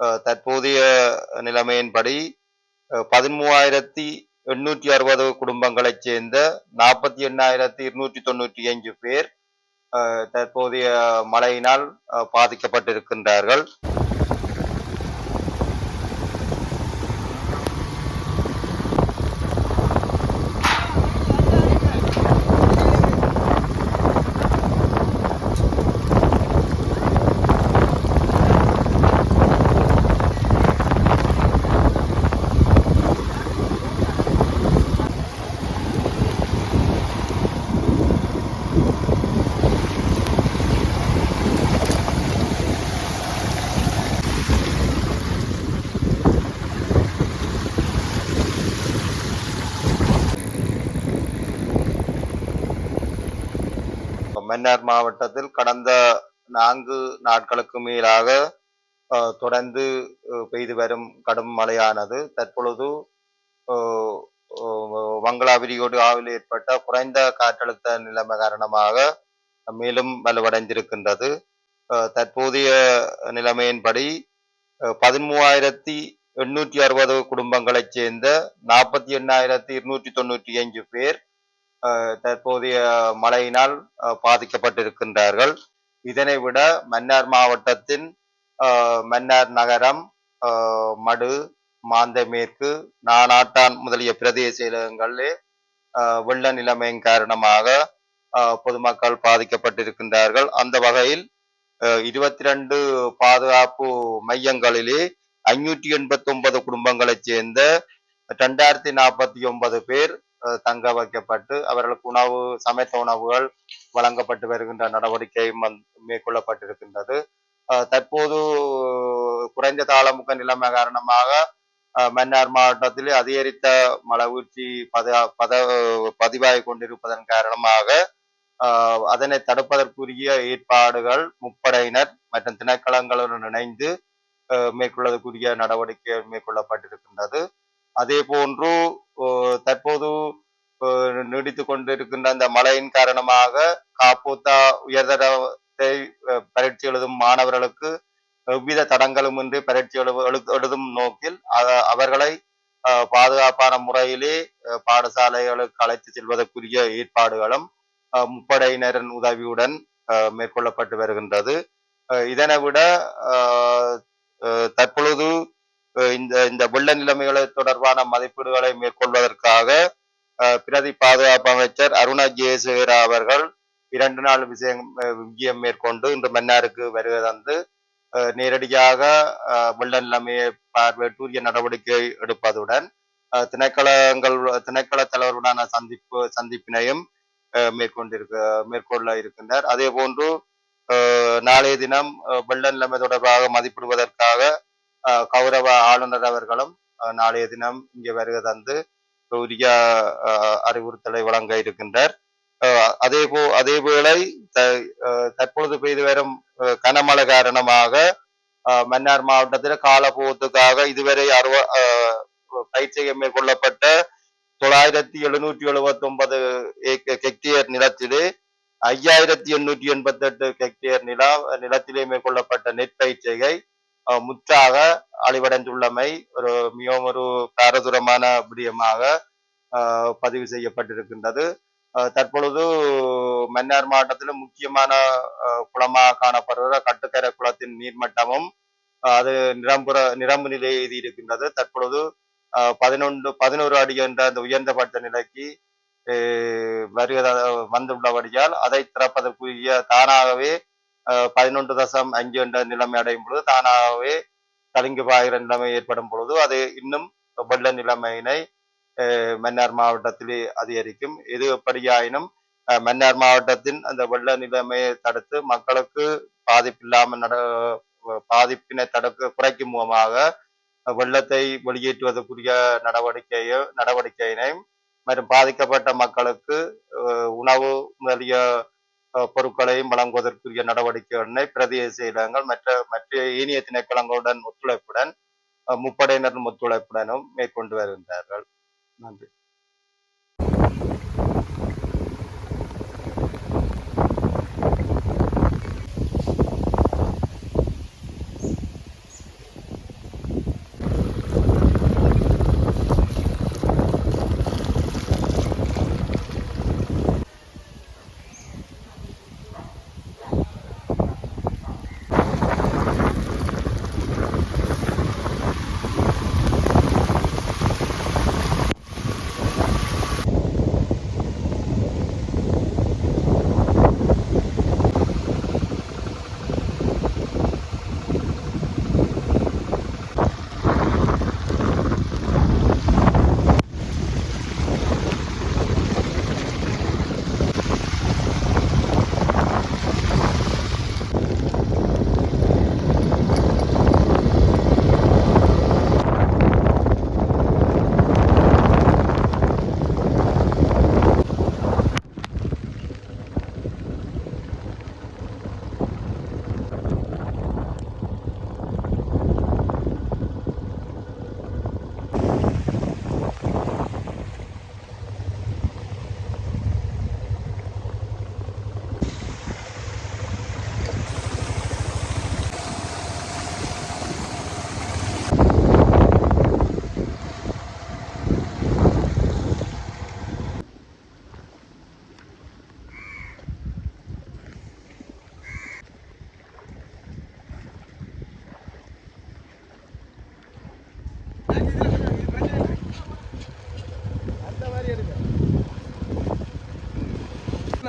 அஹ், தற்போதைய நிலைமையின்படி அஹ், பதிமூவாயிரத்தி எண்ணூற்றி அறுபது குடும்பங்களைச் சேர்ந்த நாற்பத்தி எண்ணாயிரத்தி இருநூற்றி தொண்ணூற்றி அஞ்சு பேர் அஹ், தற்போதைய மழையினால் அஹ், பாதிக்கப்பட்டிருக்கின்றார்கள். மன்னார் மாவட்டத்தில் கடந்த நான்கு நாட்களுக்கு மேலாக தொடர்ந்து பெய்து வரும் கடும் மழையானது. தற்பொழுது வங்களா அஹ், ஆவில் ஏற்பட்ட குறைந்த காற்றழுத்த நிலைமை காரணமாக மேலும் வலுவடைந்திருக்கின்றது. தற்போதைய நிலைமையின்படி பதிமூவாயிரத்தி எண்ணூற்றி அறுபது குடும்பங்களைச் சேர்ந்த நாற்பத்தி எண்ணாயிரத்தி இருநூற்றி தொண்ணூற்றி அஞ்சு பேர் தற்போதைய மழையினால் பாதிக்கப்பட்டிருக்கின்றார்கள். இதனை விட மன்னார் மாவட்டத்தின் மன்னார் நகரம் மடு மாந்தை மேற்கு நானாட்டான் முதலிய பிரதேச செயலகங்களிலே வெள்ள நிலைமையின் காரணமாக அஹ், பொதுமக்கள் பாதிக்கப்பட்டிருக்கின்றார்கள். அந்த வகையில் இருபத்தி ரெண்டு பாதுகாப்பு மையங்களிலே ஐநூற்றி எண்பத்தி ஒன்பது குடும்பங்களைச் சேர்ந்த ரெண்டாயிரத்தி நாற்பத்தி ஒன்பது பேர் தங்க வைக்கப்பட்டு அவர்களுக்கு உணவு சமைத்த உணவுகள் வழங்கப்பட்டு வருகின்ற நடவடிக்கையும் மேற்கொள்ளப்பட்டிருக்கின்றது. அஹ், தற்போது குறைந்த தாளமுக நிலைமை காரணமாக அஹ், மன்னார் மாவட்டத்தில் அதிகரித்த மழை வீழ்ச்சி பத பத பதிவாகி கொண்டிருப்பதன் காரணமாக அதனை தடுப்பதற்குரிய ஏற்பாடுகள் முப்படையினர் மற்றும் திணைக்களங்களுடன் இணைந்து மேற்கொள்வதற்குரிய நடவடிக்கை மேற்கொள்ளப்பட்டிருக்கின்றது. அதே போன்று தற்போது நீடித்து நீடித்துக் கொண்டிருக்கின்ற அந்த மழையின் காரணமாக காப்போத்தா உயர்தரத்தை பயிற்சி பரீட்சை எழுதும் மாணவர்களுக்கு எவ்வித தடங்களுமின்றி பரீட்சை எழு- எழுதும் நோக்கில் அவர்களை பாதுகாப்பான முறையிலே பாடசாலைகளுக்கு அழைத்து செல்வதற்குரிய ஏற்பாடுகளும் அஹ் முப்படையினரின் உதவியுடன் அஹ் மேற்கொள்ளப்பட்டு வருகின்றது. அஹ் இதனை விட அஹ் தற்பொழுது இந்த இந்த வெள்ள நிலைமைகளை தொடர்பான மதிப்பீடுகளை மேற்கொள்வதற்காக அஹ் பிரதி பாதுகாப்பு அமைச்சர் அருணா ஜெயசேகரா அவர்கள் இரண்டு நாள் விஷயம் விஜயம் மேற்கொண்டு இன்று மன்னாருக்கு வருகை தந்து நேரடியாக வெள்ள நிலைமையை பார்வையிட்டு உரிய நடவடிக்கை எடுப்பதுடன் திணைக்களங்கள் திணைக்கள தலைவருடனான சந்திப்பு சந்திப்பினையும் அஹ் மேற்கொண்டிருக்க மேற்கொள்ள இருக்கின்றார். அதே போன்று நாளைய தினம் வெள்ள நிலைமை தொடர்பாக மதிப்பிடுவதற்காக கௌரவ ஆளுநர் அவர்களும் நாளைய தினம் இங்கே வருகை தந்து உரிய அறிவுறுத்தலை வழங்க இருக்கின்றார். அதே போ அதே வேளை தற்பொழுது பெய்து வரும் கனமழை காரணமாக மன்னார் மாவட்டத்தில் காலப்போத்துக்காக இதுவரை அறுவ அஹ் பயிற்சியை மேற்கொள்ளப்பட்ட தொள்ளாயிரத்தி எழுநூற்றி எழுபத்தி ஒன்பது ஹெக்டேர் நிலத்திலே ஐயாயிரத்தி எண்ணூற்றி எண்பத்தி எட்டு ஹெக்டேர் நிலம் நிலத்திலே மேற்கொள்ளப்பட்ட நெற்பயிற்சிகை முற்றாக அழிவடைந்துள்ளமை ஒரு மிகவும் ஒரு பாரதூரமான விடயமாக பதிவு செய்யப்பட்டிருக்கின்றது. தற்பொழுது மன்னார் மாவட்டத்தில் முக்கியமான அஹ், குளமாக காணப்படுகிற கட்டுக்கரை குளத்தின் நீர்மட்டமும் அது நிரம்புற நிரம்பு நிலை எழுதி இருக்கின்றது தற்பொழுது பதினொன்று பதினோரு அடி என்ற அந்த உயர்ந்தபட்ச நிலைக்கு வருகிற வந்துள்ளபடியால் அதை திறப்பதற்குரிய தானாகவே பதினொன்று தசம் அஞ்சு என்ற நிலைமை அடையும் பொழுது தானாகவே கலிங்கு பாய்கிற நிலைமை ஏற்படும் பொழுது அது இன்னும் வெள்ள நிலைமையினை மன்னார் மாவட்டத்தில் அதிகரிக்கும். இது எப்படியாயினும் மன்னார் மாவட்டத்தின் அந்த வெள்ள நிலைமையை தடுத்து மக்களுக்கு பாதிப்பில்லாமல் நட பாதிப்பினை தடுக்க குறைக்கும் மூலமாக வெள்ளத்தை வெளியேற்றுவதற்குரிய நடவடிக்கையோ நடவடிக்கையினையும் மற்றும் பாதிக்கப்பட்ட மக்களுக்கு உணவு முதலிய பொருட்களையும் வழங்குவதற்குரிய நடவடிக்கைகளை பிரதேச செயலகங்கள் மற்ற மற்ற ஏனைய திணைக்களங்களுடன் ஒத்துழைப்புடன் முப்படையினரின் ஒத்துழைப்புடனும் மேற்கொண்டு வருகின்றார்கள். நன்றி.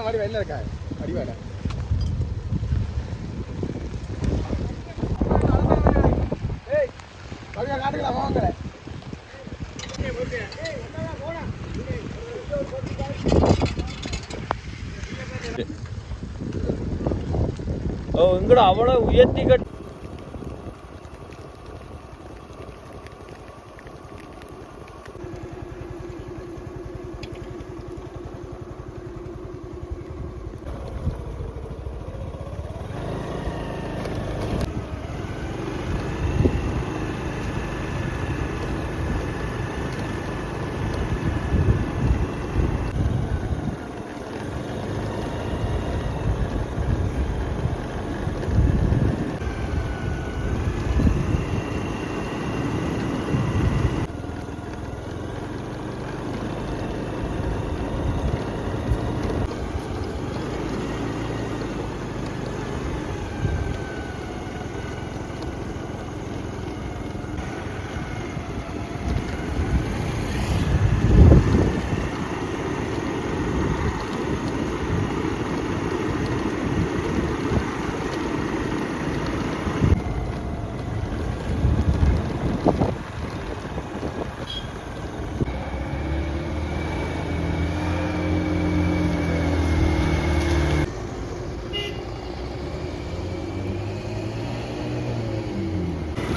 என்ன வடிவா என்ன இருக்கா? வடிவாடா ஏய் வடிவா காட்டுக்கலாம் வாங்க ஓ இங்கட அவ்வளோ உயர்த்தி கட்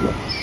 Gracias.